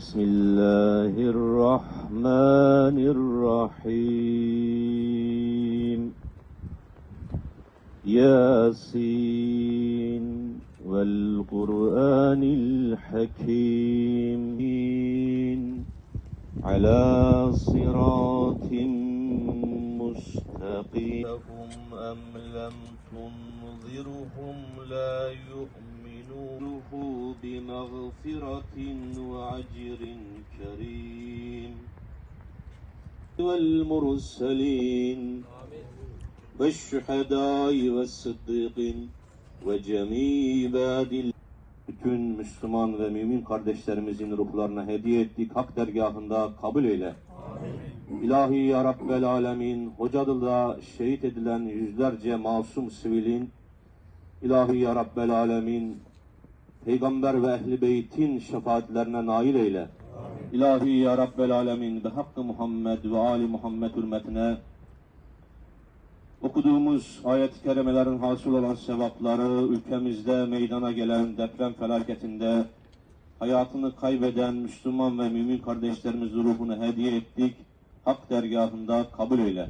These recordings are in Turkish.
بسم الله الرحمن الرحيم. ياسين والقرآن الحكيم على صراط مستقيم. أم لم تنذرهم لا يؤمنون. بمغفرة وعجر كريم والمرسلين والشهداء والصديقين وجميع عباد الله bütün Müslüman ve mümin kardeşlerimizin ruhlarına hediye ettik. Hak dergahında kabul eyle. İlahi ya Rabbel Alemin, Hocalı'da şehit edilen yüzlerce masum sivilin, İlahi ya Rabbel Alemin, Peygamber ve Ehli Beyt'in şefaatlerine nail eyle. İlahi ya Rabbel Alemin, ve hakkı Muhammed ve Ali Muhammed hürmetine, okuduğumuz ayet-i kerimelerin hasıl olan sevapları, ülkemizde meydana gelen deprem felaketinde hayatını kaybeden Müslüman ve mümin kardeşlerimiz ruhunu hediye ettik. Hak dergahında kabul eyle.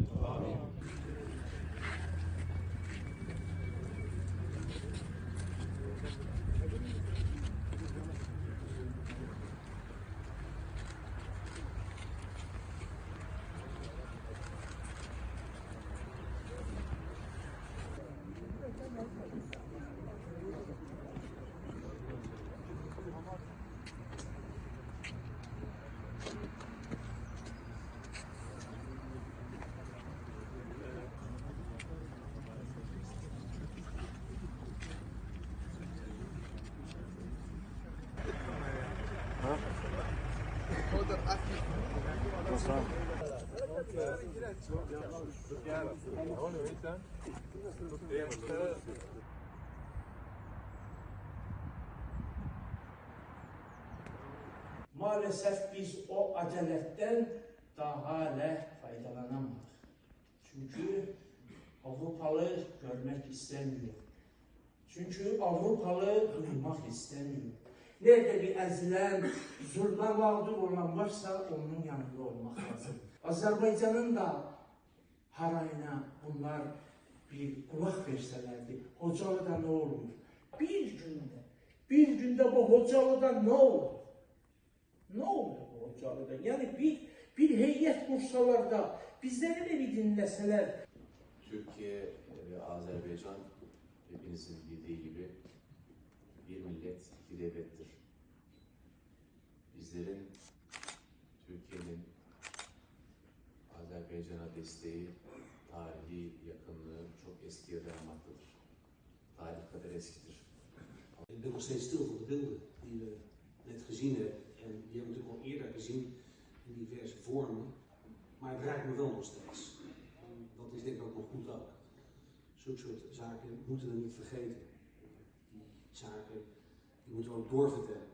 Maalesef biz o aceletten daha hala faydalanamadık. Çünkü Avrupalı görmek istemiyor. Çünkü Avrupalı duymak istemiyor. Nerede bir əzilən, zulmə mağdur olan varsa onun yanında olmaq lazım. Azərbaycanın da harayına bunlar bir qulaq versələrdi, Hocalıda nə olmur? Bir gündə, bir gündə bu Hocalıda nə olur? Nə oldu bu Hocalıda? Yəni bir, bir heyət qursalar da bizləri də bir dinləsələr. Türkiyə və Azərbaycan hepinizin bildiği gibi bir millet, iki devlettir. Bizlerin Türkiye'nin Azerbaycan'a desteği, tarihi yakınlığı çok eskiye dayanmaktadır. Tarih kadar eskidir. Ik ben nog steeds stil van de beelden die we net gezien hebben. En die hebben we natuurlijk al eerder gezien in diverse vormen. Maar het raakt me wel nog steeds. Dat is denk ik ook nog goed ook. Zulke soort zaken moeten we niet vergeten. Zaken die moeten we ook doorvertellen.